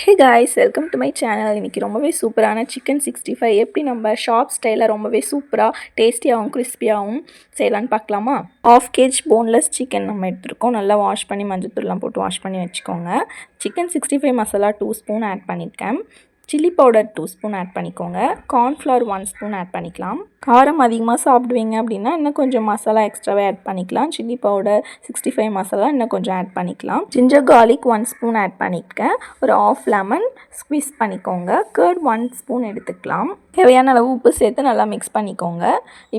Hey guys welcome to my channel இன்றைக்கி ரொம்பவே சூப்பரான சிக்கன் சிக்ஸ்டி ஃபைவ் எப்படி நம்ம ஷாப் ஸ்டைலில் ரொம்பவே சூப்பராக டேஸ்டியாகவும் கிறிஸ்பியாகவும் செய்யலான்னு பார்க்கலாமா? ஆஃப் கேஜ் போன்லெஸ் சிக்கன் நம்ம எடுத்துருக்கோம். நல்லா வாஷ் பண்ணி மஞ்சத்தூள்லாம் போட்டு வாஷ் பண்ணி வச்சுக்கோங்க. Chicken sixty five masala two spoon add பண்ணியிருக்கேன். Chilli powder two spoon add பண்ணிக்கோங்க. கார்ன்ஃப்ளவர் ஒன் ஸ்பூன் ஆட் பண்ணிக்கலாம். காரம் அதிகமாக சாப்பிடுவீங்க அப்படின்னா இன்னும் கொஞ்சம் மசாலா எக்ஸ்ட்ராவே ஆட் பண்ணிக்கலாம். Chilli powder sixty five masala இன்னும் கொஞ்சம் ஆட் பண்ணிக்கலாம். Ginger garlic one spoon add பண்ணியிருக்கேன் ஒரு ஆஃப் லெமன் ஸ்குவீஸ் பண்ணிக்கோங்க. கர்ட் ஒன் ஸ்பூன் எடுத்துக்கலாம். தேவையான அளவு உப்பு சேர்த்து நல்லா மிக்ஸ் பண்ணிக்கோங்க.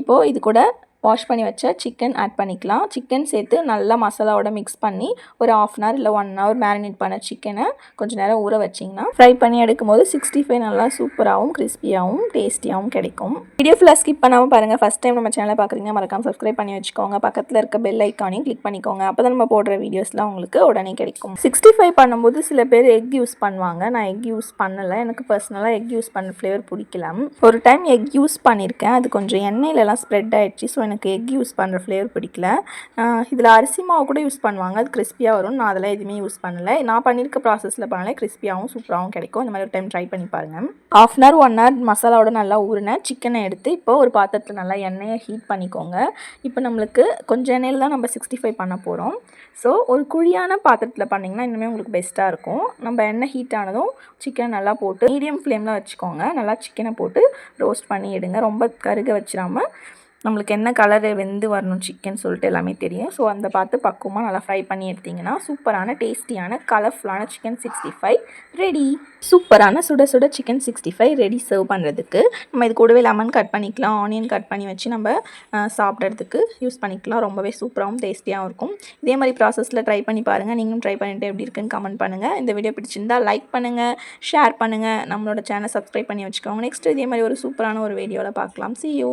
இப்போது இது கூட வாஷ் பண்ணி வச்ச சிக்கன் ஆட் பண்ணிக்கலாம். சிக்கன் சேர்த்து நல்லா மசாலாவோட மிக்ஸ் பண்ணி ஒரு ஆஃப் அன் ஹவர் இல்லை ஒன் ஹவர் மேரினேட் பண்ண சிக்கனை கொஞ்சம் நேரம் ஊற வச்சிங்கன்னா ஃப்ரை பண்ணி எடுக்கும்போது சிக்ஸ்டி ஃபைவ் நல்லா சூப்பராகவும் கிறிஸ்பியாகவும் டேஸ்டியாகவும் கிடைக்கும். வீடியோ ஃபுல்லாக ஸ்கிப் பண்ணாமல் பாருங்கள் ஃபஸ்ட் டைம் நம்ம சேனலை பார்க்குறீங்க மறக்காமல் சப்ஸ்கிரைப் பண்ணி வச்சுக்கோங்க. பக்கத்தில் இருக்க பெல் ஐக்கானையும் கிளிக் பண்ணிக்கோங்க. அப்போ தான் நம்ம போடுற வீடியோஸ்லாம் உங்களுக்கு உடனே கிடைக்கும். சிக்ஸ்டி ஃபைவ் பண்ணும்போது சில பேர் எக் யூஸ் பண்ணுவாங்க. நான் எக் யூஸ் பண்ணலை. எனக்கு பர்சனலாக எக் யூஸ் பண்ண ஃப்ளேவர் பிடிக்கல. ஒரு டைம் எக் யூஸ் பண்ணியிருக்கேன் அது கொஞ்சம் எண்ணெயிலலாம் ஸ்ப்ரெட் ஆகிடுச்சு ஸோ எனக்கு எக் யூஸ் பண்ணுற ஃப்ளேவர் பிடிக்கல. இதில் அரிசி மாவு கூட யூஸ் பண்ணுவாங்க. அது கிறிஸ்பியாக வரும். நான் அதெல்லாம் எதுவுமே யூஸ் பண்ணலை. நான் பண்ணியிருக்க ப்ராசஸில் பண்ணலை கிறிஸ்பியாகவும் சூப்பராகவும் கிடைக்கும். இந்த மாதிரி ஒரு டைம் ட்ரை பண்ணி பாருங்கள் half an hour one hour மசாலாவோட நல்லா ஊறினேன் சிக்கனை எடுத்து இப்போ ஒரு பாத்திரத்தில் நல்லா எண்ணெயை ஹீட் பண்ணிக்கோங்க. இப்போ நம்மளுக்கு கொஞ்சம் எண்ணெயில் தான் நம்ம சிக்ஸ்டி ஃபைவ் பண்ண போகிறோம் ஸோ ஒரு குழியான பாத்திரத்தில் பண்ணிங்கன்னா இன்னுமே உங்களுக்கு பெஸ்ட்டாக இருக்கும். நம்ம எண்ணெய் ஹீட் ஆனதும் சிக்கனை நல்லா போட்டு மீடியம் ஃப்ளேமில் வச்சுக்கோங்க. நல்லா சிக்கனை போட்டு ரோஸ்ட் பண்ணி எடுங்க. ரொம்ப கருக வச்சிடாமல் நம்மளுக்கு என்ன கலரு வெந்து வரணும் சிக்கன் சொல்லிட்டு எல்லாமே தெரியும். ஸோ அந்த பார்த்து பக்குவமாக நல்லா ஃப்ரை பண்ணி எடுத்திங்கன்னா சூப்பரான டேஸ்டியான கலர்ஃபுல்லான சிக்கன் சிக்ஸ்டி ஃபைவ் ரெடி சூப்பரான சுட சுட chicken sixty five ready serve பண்ணுறதுக்கு நம்ம இது கூடவே லெமன் கட் பண்ணிக்கலாம் ஆனியன் கட் பண்ணி வச்சு நம்ம சாப்பிட்றதுக்கு யூஸ் பண்ணிக்கலாம். ரொம்பவே சூப்பராகவும் டேஸ்டியாகவும் இருக்கும். இதே மாதிரி ப்ராசஸில் ட்ரை பண்ணி பாருங்கள் நீங்களும் ட்ரை பண்ணிவிட்டு எப்படி இருக்குன்னு கமெண்ட் பண்ணுங்கள் இந்த வீடியோ பிடிச்சிருந்தால் லைக் பண்ணுங்கள் ஷேர் பண்ணுங்கள் நம்மளோட சேனல் சப்ஸ்கிரைப் பண்ணி வச்சுக்கோங்க. நெக்ஸ்ட் இதே மாதிரி ஒரு சூப்பரான ஒரு வீடியோவில் பார்க்கலாம். C you